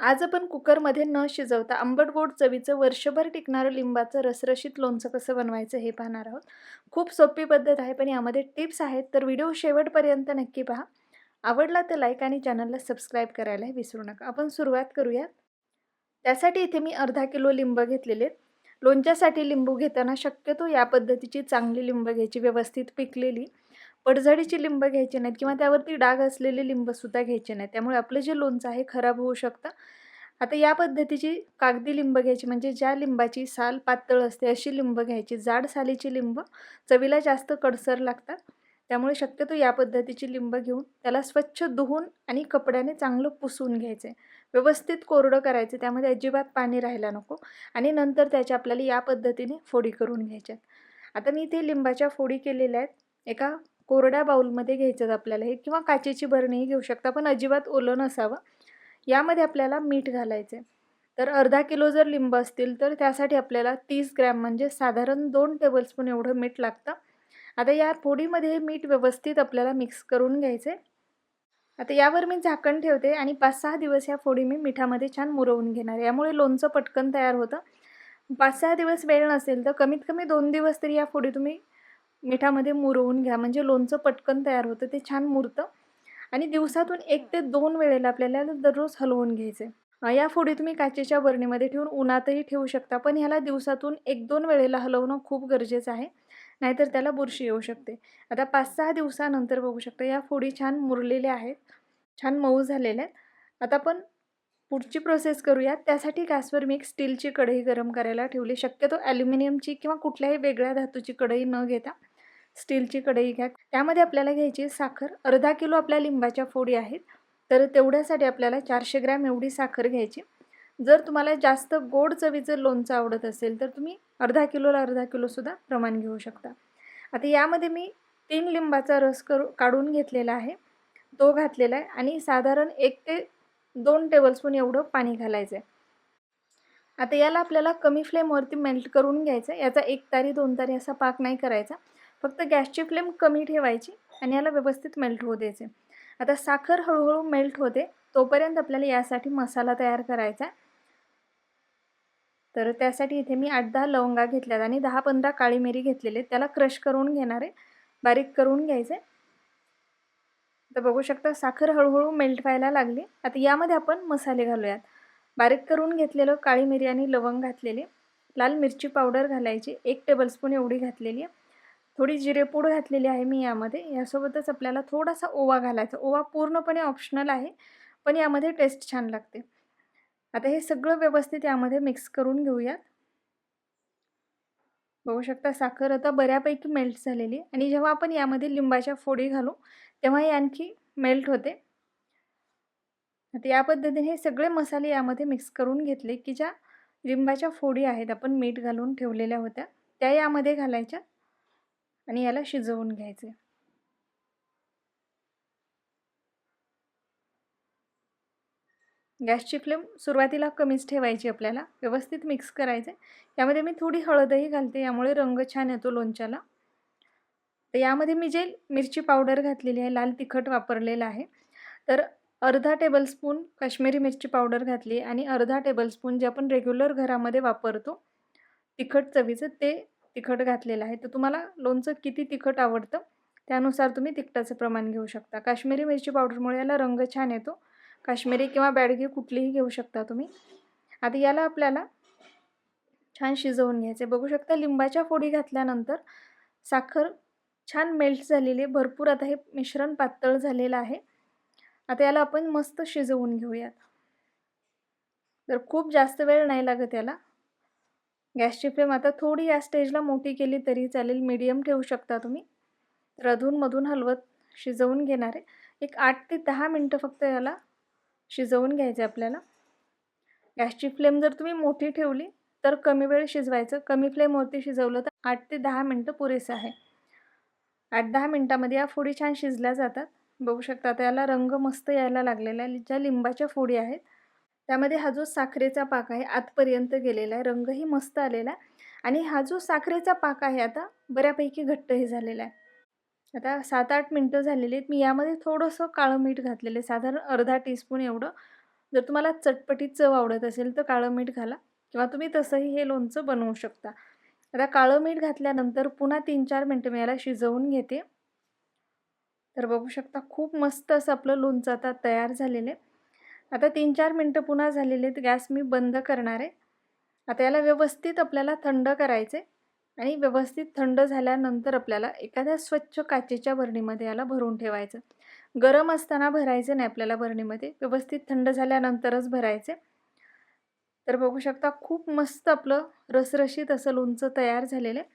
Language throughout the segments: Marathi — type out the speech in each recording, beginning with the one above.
आज आपण कुकरमध्ये न शिजवता आंबट गोड चवीचं वर्षभर टिकणारं लिंबाचं रसरशीत लोणचं कसं बनवायचं हे पाहणार आहोत. खूप सोपी पद्धत आहे पण यामध्ये टिप्स आहेत तर व्हिडिओ शेवटपर्यंत नक्की पहा. आवडला तर लाईक आणि चॅनलला सबस्क्राईब करायला विसरू नका. आपण सुरुवात करूयात. त्यासाठी इथे मी अर्धा किलो लिंब घेतलेले. आहेत लोणच्यासाठी लिंबू घेताना शक्यतो या पद्धतीची चांगली लिंब घ्यायची व्यवस्थित पिकलेली. पडझडीची लिंब घ्यायची नाहीत किंवा त्यावरती डाग असलेले लिंबसुद्धा घ्यायचे नाहीत. त्यामुळे आपलं जे लोणचं आहे खराब होऊ शकतं. आता या पद्धतीची कागदी लिंब घ्यायची म्हणजे ज्या लिंबाची साल पातळ असते अशी लिंब घ्यायची. जाड सालीची लिंब चवीला जास्त कडसर लागतात. त्यामुळे शक्यतो या पद्धतीची लिंब घेऊन त्याला स्वच्छ धुवून आणि कपड्याने चांगलं पुसून घ्यायचे. व्यवस्थित कोरडं करायचं त्यामध्ये अजिबात पाणी राहायला नको. आणि नंतर त्याच्या आपल्याला या पद्धतीने फोडी करून घ्यायच्यात आता मी इथे लिंबाच्या फोडी केलेल्या आहेत. एका कोरड्या बाऊलमध्ये घ्यायचं आपल्याला हे किंवा काचेची बरणीही घेऊ शकता पण अजिबात ओलं नसावं. यामध्ये आपल्याला मीठ घालायचे तर अर्धा किलो जर लिंब असतील तर त्यासाठी आपल्याला तीस ग्रॅम म्हणजे साधारण दोन टेबलस्पून एवढं मीठ लागतं. आता या फोडीमध्ये हे मीठ व्यवस्थित आपल्याला मिक्स करून घ्यायचे आता यावर मी झाकण ठेवते आणि पाच सहा दिवस या फोडी मी मिठामध्ये छान मुरवून घेणार यामुळे लोणचं पटकन तयार होतं. पाच सहा दिवस वेळ नसेल तर कमीत कमी दोन दिवस तरी या फोडी तुम्ही मिठामध्ये मुरवून घ्या. म्हणजे लोणचं पटकन तयार होतं. ते छान मुरतं. आणि दिवसातून एक ते दोन वेळेला आपल्याला दररोज हलवून घ्यायचे. या फोडी तुम्ही काचेच्या बरणीमध्ये ठेवून उन्हातही ठेवू शकता. पण ह्याला दिवसातून एक दोन वेळेला हलवणं खूप गरजेचं आहे. नाहीतर त्याला बुरशी येऊ शकते. आता पाच सहा दिवसानंतर बघू शकता या फोडी छान मुरलेल्या आहेत. छान मऊ झालेल्या आहेत. आता आपण पुढची प्रोसेस करूया त्यासाठी गॅसवर मी एक स्टीलची कढई गरम करायला ठेवली. शक्यतो ॲल्युमिनियमची किंवा कुठल्याही वेगळ्या धातूची कढई न घेता. स्टीलची कढई घ्या. त्यामध्ये आपल्याला घ्यायची साखर. अर्धा किलो आपल्या लिंबाच्या फोडी आहेत. तर तेवढ्यासाठी आपल्याला चारशे ग्रॅम एवढी साखर घ्यायची. जर तुम्हाला जास्त गोड चवीचं लोणचं आवडत असेल तर तुम्ही अर्धा किलोला अर्धा किलोसुद्धा प्रमाण घेऊ शकता. आता यामध्ये मी तीन लिंबाचा रस करू काढून घेतलेला आहे. तो घातलेला आहे आणि साधारण एक ते दोन टेबलस्पून एवढं पाणी घालायचं आहे आता याला आपल्याला कमी फ्लेमवरती मेल्ट करून घ्यायचं याचा एक तारी दोन तारी असा पाक नाही करायचा. फक्त गॅसची फ्लेम कमी ठेवायची आणि याला व्यवस्थित मेल्ट होऊ द्यायचे. आता साखर हळूहळू मेल्ट होते. तोपर्यंत आपल्याला यासाठी मसाला तयार करायचा. आहे तर त्यासाठी इथे मी आठ दहा लवंगा घेतल्यात आणि दहा पंधरा काळी मिरी घेतलेले त्याला क्रश करून घेणार आहे. बारीक करून घ्यायचे. तर बघू शकता साखर हळूहळू मेल्ट व्हायला लागली. आता यामध्ये आपण मसाले घालूयात. बारीक करून घेतलेलं काळी मिरी आणि लवंग घातलेले. लाल मिरची पावडर घालायची. एक टेबलस्पून एवढी घातलेली आहे. थोडी जिरेपूड घातलेली आहे मी यामध्ये. यासोबतच आपल्याला थोडासा ओवा घालायचा. ओवा पूर्णपणे ऑप्शनल आहे पण यामध्ये टेस्ट छान लागते. आता हे सगळं व्यवस्थित यामध्ये मिक्स करून घेऊयात. बघू शकता साखर आता बऱ्यापैकी मेल्ट झालेली आणि जेव्हा आपण यामध्ये लिंबाच्या फोडी घालू तेव्हा हे आणखी मेल्ट होते. आता या पद्धतीने हे सगळे मसाले यामध्ये मिक्स करून घेतले की ज्या लिंबाच्या फोडी आहेत आपण मीठ घालून ठेवलेल्या होत्या त्या यामध्ये घालायच्या. आणि याला शिजवून घ्यायचे. गॅसची फ्लेम सुरुवातीला कमीच ठेवायची आपल्याला व्यवस्थित मिक्स करायचे. यामध्ये मी थोडी हळदही घालते यामुळे रंग छान येतो लोणच्याला. तर यामध्ये मी जे मिरची पावडर घातलेली आहे लाल तिखट वापरलेलं आहे तर अर्धा टेबलस्पून काश्मीरी मिरची पावडर घातली आणि अर्धा टेबलस्पून जे आपण रेग्युलर घरामध्ये वापरतो तिखट चवीचं ते तिखट घातलेलं आहे. तर तुम्हाला लोणचं किती तिखट आवडतं? त्यानुसार तुम्ही तिखटाचं प्रमाण घेऊ शकता. काश्मीरी मिरची पावडरमुळे याला रंग छान येतो. काश्मीरी किंवा बॅडगी कुठलीही घेऊ शकता तुम्ही. आता याला आपल्याला छान शिजवून घ्यायचे. बघू शकता लिंबाच्या फोडी घातल्यानंतर साखर छान मेल्ट झालेली आहे. भरपूर आता हे मिश्रण पातळ झालेलं आहे. आता याला आपण मस्त शिजवून घेऊयात. तर खूप जास्त वेळ नाही लागत याला गॅसची फ्लेम आता थोडी या स्टेजला मोठी केली तरी चालेल. मीडियम ठेवू शकता तुम्ही. तर अधूनमधून हलवत शिजवून घेणार. आहे एक आठ ते दहा मिनटं फक्त याला शिजवून घ्यायचे आपल्याला. गॅसची फ्लेम जर तुम्ही मोठी ठेवली तर कमी वेळ शिजवायचं. कमी फ्लेमवरती शिजवलं तर आठ ते दहा मिनटं पुरेसं आहे. आठ दहा मिनटामध्ये या फोडी छान शिजल्या जातात. बघू शकता त्याला रंग मस्त यायला लागलेला आहे. ज्या लिंबाच्या फोडी आहेत त्यामध्ये हा जो साखरेचा पाक आहे आतपर्यंत गेलेला आहे रंगही मस्त आलेला आणि हा जो साखरेचा पाक आहे आता बऱ्यापैकी घट्टही झालेला आहे. आता सात आठ मिनटं झालेली आहेत. मी यामध्ये थोडंसं काळं मीठ घातलेलं आहे. साधारण अर्धा टीस्पून एवढं. जर तुम्हाला चटपटीत चव आवडत असेल तर काळं मीठ घाला. किंवा तुम्ही तसंही हे लोणचं बनवू शकता. आता काळं मीठ घातल्यानंतर पुन्हा तीन चार मिनटं मी याला शिजवून घेते. तर बघू शकता खूप मस्त असं आपलं लोणचं आता तयार झालेलं आहे. आता तीन चार मिनटं पुन्हा झालेले आहेत. गॅस मी बंद करणार आहे. आता याला व्यवस्थित आपल्याला थंड करायचे आणि व्यवस्थित थंड झाल्यानंतर आपल्याला एखाद्या स्वच्छ काचेच्या भरणीमध्ये याला भरून ठेवायचं. गरम असताना भरायचं नाही आपल्याला भरणीमध्ये व्यवस्थित थंड झाल्यानंतरच भरायचे. तर बघू शकता खूप मस्त आपलं रसरशीत असं लोणचं तयार झालेलं आहे.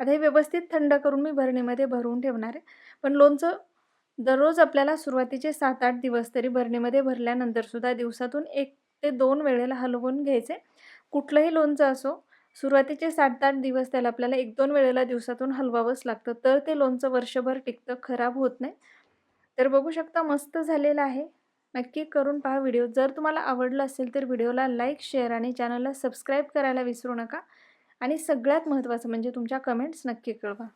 आता हे व्यवस्थित थंड करून मी भरणीमध्ये भरून ठेवणार आहे. पण लोणचं दररोज आपल्याला सुरुवातीचे सात आठ दिवस तरी भरणीमध्ये भरल्यानंतरसुद्धा दिवसातून एक ते दोन वेळेला हलवून घ्यायचे. कुठलंही लोणचं असो सुरुवातीचे सात आठ दिवस त्याला आपल्याला एक दोन वेळेला दिवसातून हलवावंच लागतं. तर ते लोणचं वर्षभर टिकतं खराब होत नाही. तर बघू शकता मस्त झालेलं आहे. नक्की करून पहा व्हिडिओ. जर तुम्हाला आवडलं असेल तर व्हिडिओला लाईक शेअर आणि चॅनलला सबस्क्राईब करायला विसरू नका. आणि सगळ्यात महत्त्वाचं म्हणजे तुमच्या कमेंट्स नक्की कळवा.